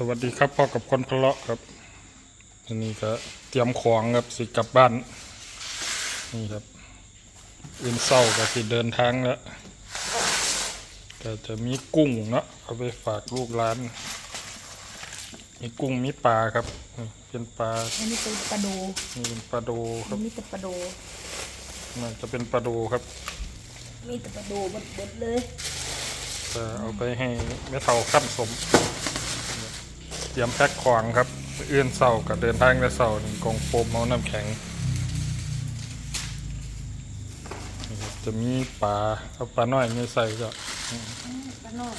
สวัสดีครับพ่อกับคนพะเลาะครับอันนี้ก็เตรียมของครับสิกลับบ้าน นี่ครับอื่นเศร้าก็สิเดินทางแล้วก็จะมีกุ้งเนาะเอาไปฝากลูกร้าน มีกุ้งมีปลาครับนี่เป็นปลาอันนี้เป็นปลาโดนี่เป็นปลาโดคอัรันบนี้เป็นปลาโดน่าจะเป็นปลาโดครับ มีแต่ปลาโดเบิดๆเลยจะเอาไปให้แม่เฒ่าขั้นสมเตรียมแพ็คของครับอื่นเศร้ากับเดินทางแต่เศร้านี่กองโฟมเอาน้ำแข็งนี่ครับจะมีปลาเอาปลาน้อยนี่ใส่ก็อืมปลาหน่อย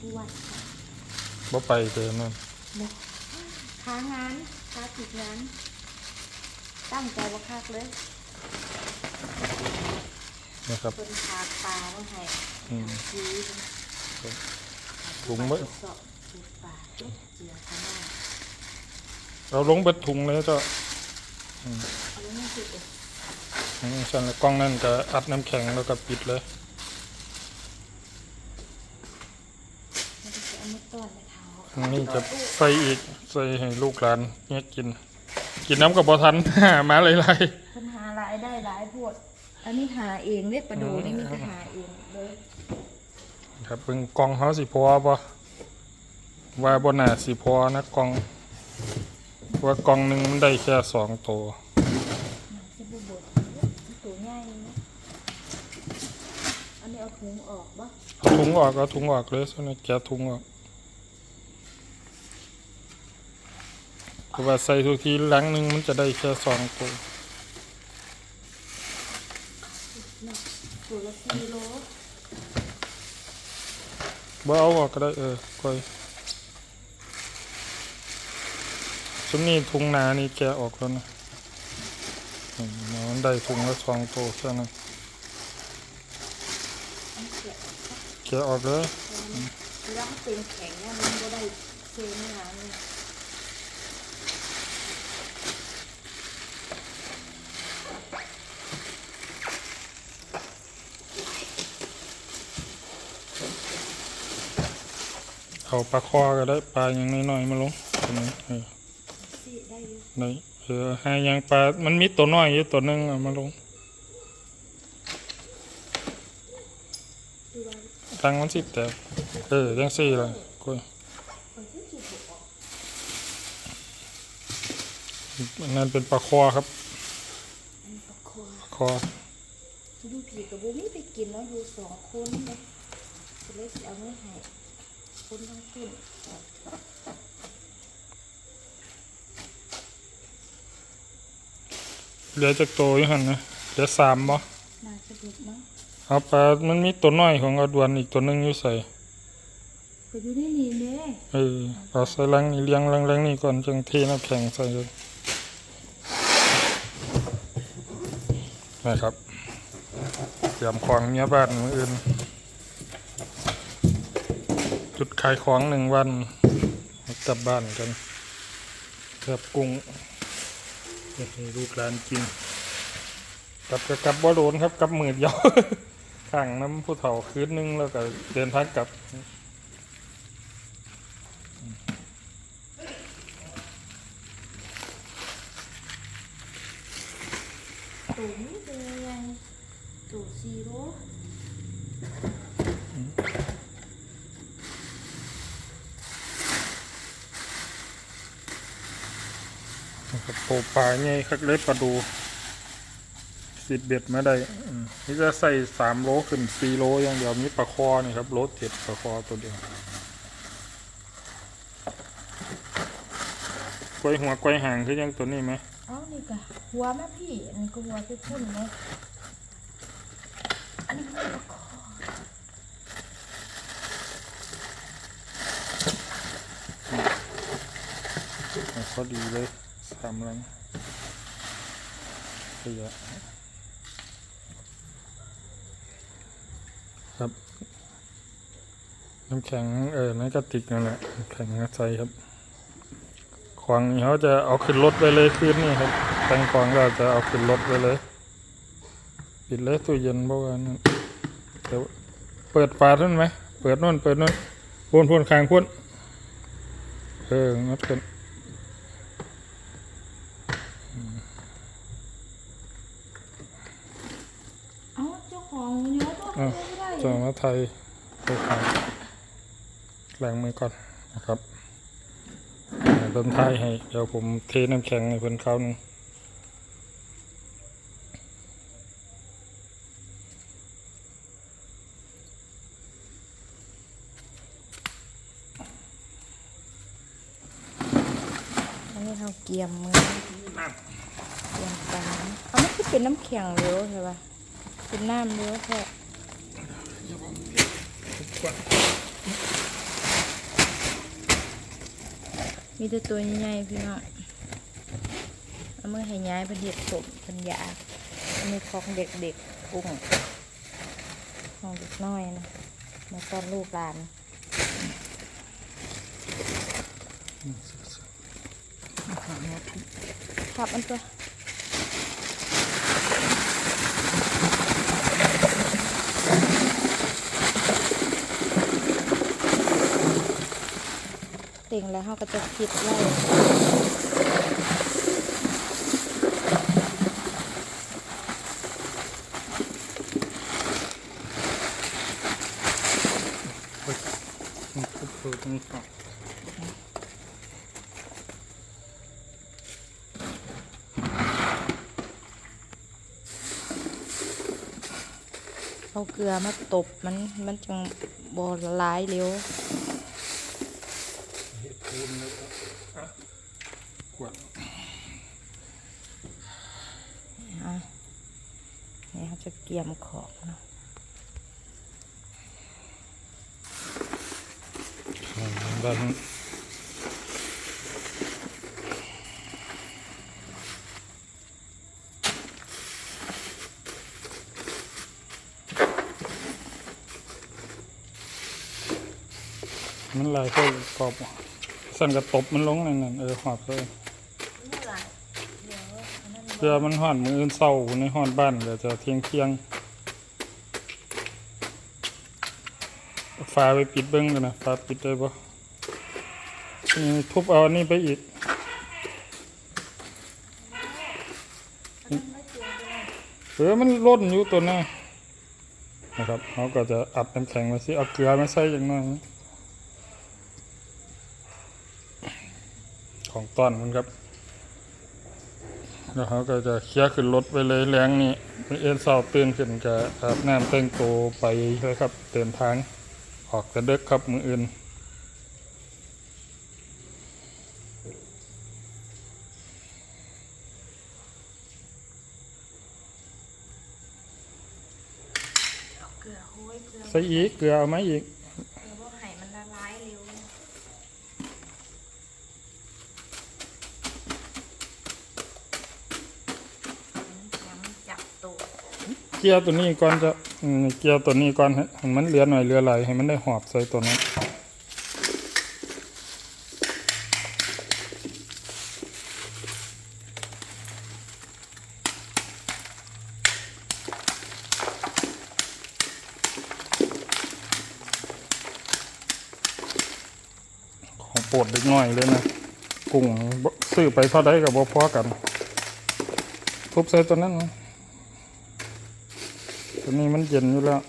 ดูวันบ่ไปเจอนั่นบอกค้างานค้าติดงาน ตั้งใจว่าคักเลยนะครับคนพาปลามาให้อืมซื้อถุงมื้อ สอบสูตรปลาเจ็ดเจียข้างหน้าเราลงเบ็ดถุงเลยเจ้าเอาไว้ไม่ติดเลยอืมฉันละกล้องนั่นก็อัดน้ำแข็งแล้วก็ปิดเลย มันจะเอามาต้อนในเท้าอันนี้จะใส่อีกใส่ให้ลูกหลานเนี่ยกิน กินน้ำกับบ่ทัน มาหลายปัญหารายได้หลายโพดอันนี้หาเองเนี่ยปลาโดนี่มีแต่หาเองเลย ๆครับเบิ่งกล่องเฮาสิพอบ่ ว่าบ่น่าสิพอนะกล่อง ว่ากล่องหนึงมันได้แค่สองตัวจะบูบดตัวใหญ่นะอันนี้เอาถุงออกบ่เอาถุงออกเอาถุงออกเลยส่วนนี้แกะถุงออกเพราะว่าใส่ทุกทีหลังหนึงมันจะได้แค่สองตัวตัวละสี่โลบ่เอาออกก็ได้เออค่อย ชุดนี้ถุงนานี่แกออกแล้วนะมันได้ถุงละสองตัวแค่นั้นแกออกเลยเวลามันเป็นแข็งเนี่ยมันก็ได้เซนงานเนี่ยเอาปลาคอก็ได้ปลาอย่างน้อยๆมาลงตัวนี้ ได้อยู่เออห้อยังปลา มันมีตัวน้อยอยู่ตัวหนึงเอามาลงดูว่าทางมันสิแต่เออยังสี่เลยกล้วยคนที่คิดบออกอันนั่นเป็นปลาคอครับคอดูผีกับบุมี่ไปกินแล้วอยู่สองคนเลยจะเลยสิเอาไม่ให้คนทั้งขึ้น เหลือจากโตวอยู่หันนะเหลือสามบ่น่าจะดุมั้งเอาปลามันมีตัวน้อยของอดวนอีกตัวหนึงอยู่ใส่ก็อยู่ในนี่เน่เออเอาใส่ลังนี่เลี้ยงลังลังนี่ก่อนจังเทน้ำแข็งใส่เลยนะครับเตรียมของเมียบ้านมืออื่น จุดขายของหนึ่งวันกลับบ้านกันเกือบกุ้ง ให้ลูกหลานกินกลับก็กลับบ่โดนครับกลับมือเดียว ข้างน้ำผู้เฒ่าคืนนึงแล้วก็เดินทางกลับ ตู่นี่เป็นยังตู่ซีโร่ นะครับโปปลาใหญ่คักเล็บปลาดูสิบเบ็ดมาได้อืมนี่จะใส่สามโลขึ้นสี่โลอย่างเดียวมีปลาคอนี่ครับโลเจ็ดปลาคอตัวเดียวกล้วยหัวกล้วยหางคือยังตัวนี้ไหมเอ้านี่ก็หัวแม่พี่อันนี้ก็หัวที่พุ่นเลยอันนี้ก็หัวคออะพอดีเลย สามลังขยะครับน้ำแข็งเออนั่นกระติกนั่นแหละแข็งใส่ครับของนี่เขาจะเอาขึ้นรถไปเลยคืนนี่ครับแตงของก็จะเอาขึ้นรถไปเลย ปิดเลยตู้เย็นเพราะว่านั่นเดี๋ยวเปิดฝาท่านไหมเปิดนู่นเปิดนู่นพ่นพ่นคางพ่นเอเอองัดกัน เอ้าเจ้าของเนื้อตัว อะ ไม่ ได้ไทยไปขายแรงมือก่อนนะครับเริ่มท้ายให้ เดี๋ยวผมเทน้ำแข็งให้เพิ่อนเขาหนึงอันนี้เขาเกียมมือเกียมปลาเอาไม่คิดเป็นน้ำแข็งเร็วใช่ปะเป็นน้ำเร็วแค่ มีแต่ตัวใหญ่ๆพี่น้องเอามือให้ย้ายเป็นเห็ดสมเป็นยาอันนี้ของเด็กๆกุ้งของเด็กน้อยนะมาตอนลูกหลานขับมันตัว เต่งแล้วเขาก็จะคิดไล่เอนเอาเกลือมาตบมันมันจังบอลลายเร็ว เห็ดคูนแล้วก็อะกวด อะนี่เขาจะเกี่ยมขอบเนาะบ้านมันลายก็กรอบสั่นกระตบมันลงนั่นน่ะเออหอบเลย นี่หลายเดี๋ยวอันนั้น เพื่อมันห่อนมืออื่นเศร้าในห่อนบ้านเดี๋ยวจะเที่ยงเที่ยงฟ้าไปปิดเบิ้งกันนะฟ้าปิดได้ปะทุบเอาอันนี้ไปอีกเออมันล่นอยู่ตัวหน้านะครับเขาก็จะอัดน้ำแข็งมาสิเอาเกลือมาใส่อย่างน้อยของต้อนมันครับ แล้วเขาก็จะเคลียร์ขึ้นรถไปเลยแรงนี่เอ็นเศร้าตื่นขึ้นก็อาบน้ำแต่งตัวไปเลยครับเดินทางออกกระเดึกครับมืออื่นเอาเกลือโห้ยเกลือใส่อีกเกลือเอาไหมอีก เกลือพวกไห่มันละลายเร็วยังจับตัว เกียร์ตัวนี้ก่อนจะเกียร์ตัวนี้ก่อนให้มันเหลือหน่อยเหลือไหลให้มันได้หอบใส่ตัวนั้นของโปรดเล็กน้อยเลยนะกุ้งซื้อไปเท่าไดกับบ่พอกันทุบใส่ตัวนั้นนะ ตัวนี้มันเย็นอยู่แล้ว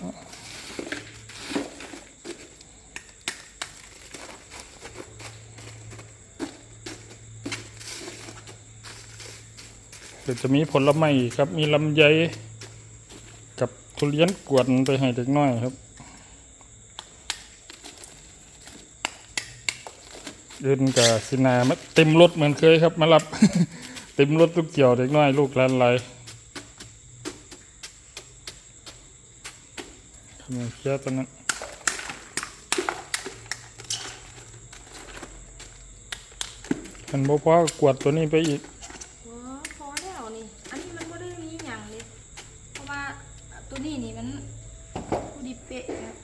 เดี๋ยวจะมีผลไม้ครับ มีลำไยกับทุเรียนกวนไปให้เด็กน้อยครับเดินกับสินามาเต็มรถเหมือนเคยครับ มารับ เต็มรถลูกเกี่ยวเด็กน้อยลูกหลานไหลาย ทำไมเคลียร์ตัวนั้นมันบ่พอกวดตัวนี้ไปอีกว้าพอแล้วนี่ อันนี้มันไม่ได้มีอย่างเลยเพราะว่าตัวนี้นี่มันพอดีเป๊ะครับ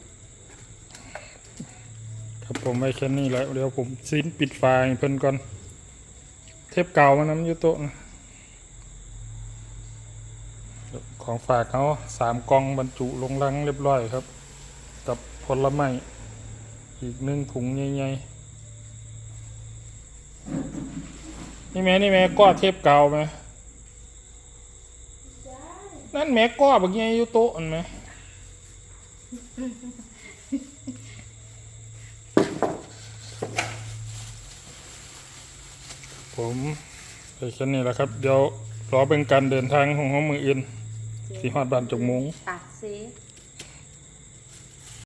ครับผมไว้แค่นี้แหล้วเดี๋ยวผมซิ้นปิดไฟล์ให้เพิ่นก่อน เทปเก่ามันน้ำอยู่โต๊ะนะ ของฝากเขาสามกล่องบรรจุลงลังเรียบร้อยครับ กับผลไม้อีกหนึ่งถุงใหญ่ๆนี่แม่นี่แม่ก้อเทปกาไหมนั่นแม่ก้อบางอย่างอยู่โต๊ะอันไหมผมไปแค่นี้แหละครับ เดี๋ยวรอเป็นการเดินทางของห้องมืออื่น ที่ฮอดบ้านจงมงปากเซ